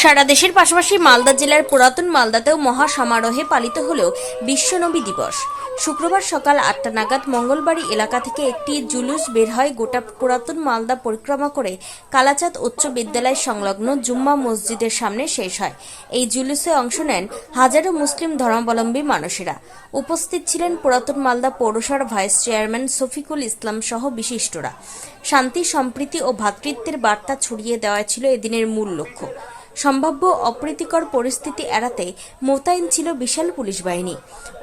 সারা দেশের পাশাপাশি মালদা জেলার পুরাতন মালদাতেও মহা সমারোহে পালিত হল বিশ্বনবী দিবস। শুক্রবার সকাল আটটা নাগাদ মঙ্গলবাড়ি এলাকা থেকে একটি জুলুস বের হয় গোটা পুরাতন মালদা পরিক্রমা করে। কালাচাঁদ উচ্চ বিদ্যালয় সংলগ্ন জুম্মা মসজিদের সামনে শেষ হয়। এই জুলুসে অংশ নেন হাজারো মুসলিম ধর্মাবলম্বী মানুষেরা। উপস্থিত ছিলেন পুরাতন মালদা পৌরসভার ভাইস চেয়ারম্যান শফিকুল ইসলাম সহ বিশিষ্টরা। শান্তি, সম্প্রীতি ও ভ্রাতৃত্বের বার্তা ছড়িয়ে দেওয়া ছিল এদিনের মূল লক্ষ্য। সম্ভাব্য অপ্রীতিকর পরিস্থিতি এড়াতে মোতায়েন ছিল বিশাল পুলিশ বাহিনী।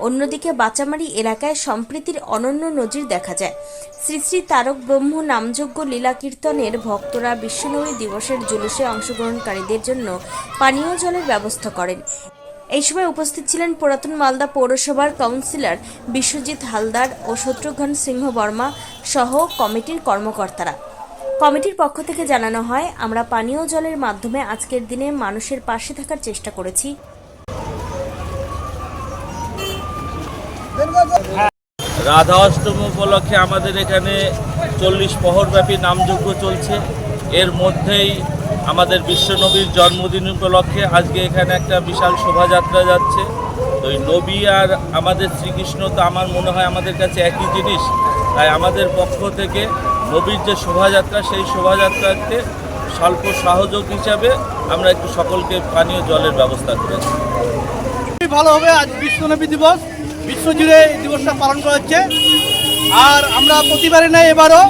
অন্যদিকে বাচামারি এলাকায় সম্প্রীতির অনন্য নজির দেখা যায়। শ্রী শ্রী তারক ব্রহ্ম নামযোগ্য লীলা কীর্তনের ভক্তরা বিশ্বনবী দিবসের জুলুসে অংশগ্রহণকারীদের জন্য পানীয় জলের ব্যবস্থা করেন। এই সময় উপস্থিত ছিলেন পুরাতন মালদা পৌরসভার কাউন্সিলর বিশ্বজিৎ হালদার ও শত্রুঘ্ন সিংহ বর্মা সহ কমিটির কর্মকর্তারা। কমিটির পক্ষ থেকে জানানো হয়, আমরা পানীয় জলের মাধ্যমে আজকের দিনে মানুষের পাশে থাকার চেষ্টা করেছি। রাধা অষ্টমী উপলক্ষে আমাদের এখানে চল্লিশ প্রহরব্যাপী নামযজ্ঞ চলছে। এর মধ্যেই আমাদের বিশ্বনবীর জন্মদিন উপলক্ষে আজকে এখানে একটা বিশাল শোভাযাত্রা যাচ্ছে। তো এই নবী আর আমাদের শ্রীকৃষ্ণ তো আমার মনে হয় আমাদের কাছে একই জিনিস। তাই আমাদের পক্ষ থেকে নবীর যে শোভাযাত্রা, সেই শোভাযাত্রাকে স্বল্প সহযোগ হিসাবে আমরা একটু সকলকে পানীয় জলের ব্যবস্থা করেছি। খুবই ভালো হবে, আজ বিশ্বনবী দিবস। বিশ্বজুড়ে এই দিবসটা পালন করা হচ্ছে। আর আমরা প্রতিবারে নেই এবারও।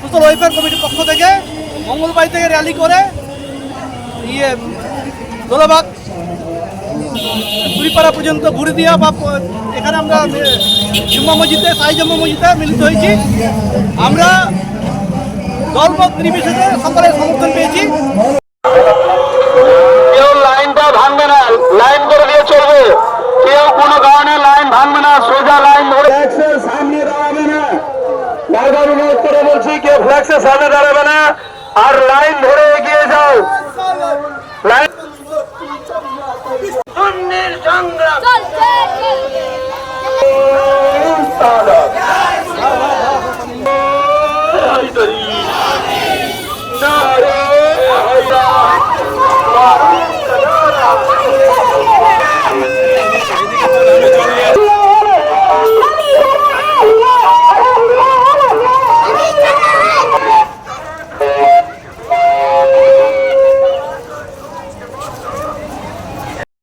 সোশ্যাল ওয়েলফেয়ার কমিটির পক্ষ থেকে, মঙ্গলবাড়ি থেকে র্যালি করে ইয়ে দোলাবাগ পুরীপাড়া পর্যন্ত ঘুরে দিয়া বা এখানে আমরা জুম্মা মসজিদে সাই জম্মা মসজিদে মিলিত হয়েছি। আমরা দলমত নির্বিশেষে সকলের সমর্থন পেয়েছি। কেউ লাইনটা ভাঙবে না লাইন করে দিয়ে চলবে। কেউ কোনো কারণে লাইন ভাঙবে না সোজা লাইন ধরে সামনে দাঁড়াবে না। বারবার অনুরোধ করে বলছি কেউ ফ্ল্যাক্সের সামনে দাঁড়াবে না আর লাইন ধরে এগিয়ে যাও লাইন সংগ্রাম